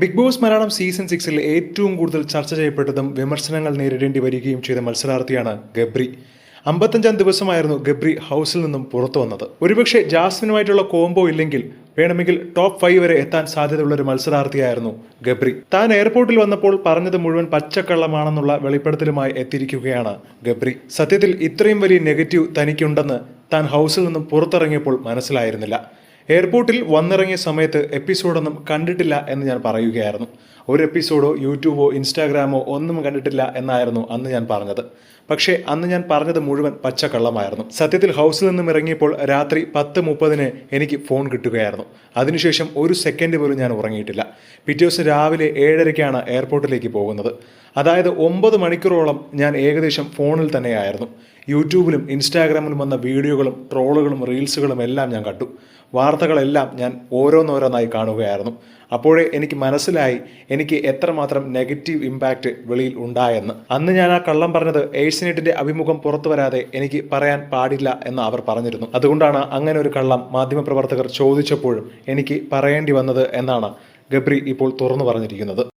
Big boss Malayalam season സിക്സിൽ ഏറ്റവും കൂടുതൽ ചർച്ച ചെയ്യപ്പെട്ടതും വിമർശനങ്ങൾ നേരിടേണ്ടി വരികയും ചെയ്ത മത്സരാർത്ഥിയാണ് ഗബ്രി. അമ്പത്തഞ്ചാം ദിവസമായിരുന്നു ഗബ്രി ഹൗസിൽ നിന്നും പുറത്തു വന്നത്. ഒരുപക്ഷെ ജാസ്മിനുമായിട്ടുള്ള കോംബോ ഇല്ലെങ്കിൽ വേണമെങ്കിൽ ടോപ്പ് ഫൈവ് വരെ എത്താൻ സാധ്യതയുള്ള ഒരു മത്സരാർത്ഥിയായിരുന്നു ഗബ്രി. താൻ എയർപോർട്ടിൽ വന്നപ്പോൾ പറഞ്ഞത് മുഴുവൻ പച്ചക്കള്ളമാണെന്നുള്ള വെളിപ്പെടുത്തലുമായി എത്തിയിരിക്കുകയാണ് ഗബ്രി. സത്യത്തിൽ ഇത്രയും വലിയ നെഗറ്റീവ് തനിക്കുണ്ടെന്ന് താൻ ഹൗസിൽ നിന്നും പുറത്തിറങ്ങിയപ്പോൾ മനസ്സിലായിരുന്നില്ല. എയർപോർട്ടിൽ വന്നിറങ്ങിയ സമയത്ത് എപ്പിസോഡൊന്നും കണ്ടിട്ടില്ല എന്ന് ഞാൻ പറയുകയായിരുന്നു. ഒരു എപ്പിസോഡോ യൂട്യൂബോ ഇൻസ്റ്റാഗ്രാമോ ഒന്നും കണ്ടിട്ടില്ല എന്നായിരുന്നു അന്ന് ഞാൻ പറഞ്ഞത്. പക്ഷേ അന്ന് ഞാൻ പറഞ്ഞത് മുഴുവൻ പച്ചക്കള്ളമായിരുന്നു. സത്യത്തിൽ ഹൗസിൽ നിന്നും ഇറങ്ങിയപ്പോൾ രാത്രി പത്ത് മുപ്പതിന് എനിക്ക് ഫോൺ കിട്ടുകയായിരുന്നു. അതിനുശേഷം ഒരു സെക്കൻഡ് പോലും ഞാൻ ഉറങ്ങിയിട്ടില്ല. പിറ്റേ ദിവസം രാവിലെ ഏഴരയ്ക്കാണ് എയർപോർട്ടിലേക്ക് പോകുന്നത്. അതായത് ഒമ്പത് മണിക്കൂറോളം ഞാൻ ഏകദേശം ഫോണിൽ തന്നെയായിരുന്നു. യൂട്യൂബിലും ഇൻസ്റ്റാഗ്രാമിലും വന്ന വീഡിയോകളും ട്രോളുകളും റീൽസുകളും എല്ലാം ഞാൻ കണ്ടു. വാർത്തകളെല്ലാം ഞാൻ ഓരോന്നോരോന്നായി കാണുകയായിരുന്നു. അപ്പോഴേ എനിക്ക് മനസ്സിലായി എനിക്ക് എത്രമാത്രം നെഗറ്റീവ് ഇമ്പാക്റ്റ് വെളിയിൽ ഉണ്ടായെന്ന്. അന്ന് ഞാൻ ആ കള്ളം പറഞ്ഞത് ഏഷ്യനെറ്റിന്റെ അഭിമുഖം പുറത്തു വരാതെ എനിക്ക് പറയാൻ പാടില്ല എന്ന് അവർ പറഞ്ഞിരുന്നു. അതുകൊണ്ടാണ് അങ്ങനെ ഒരു കള്ളം മാധ്യമപ്രവർത്തകർ ചോദിച്ചപ്പോഴും എനിക്ക് പറയേണ്ടി വന്നത് എന്നാണ് ഗബ്രി ഇപ്പോൾ തുറന്നു പറഞ്ഞിരിക്കുന്നത്.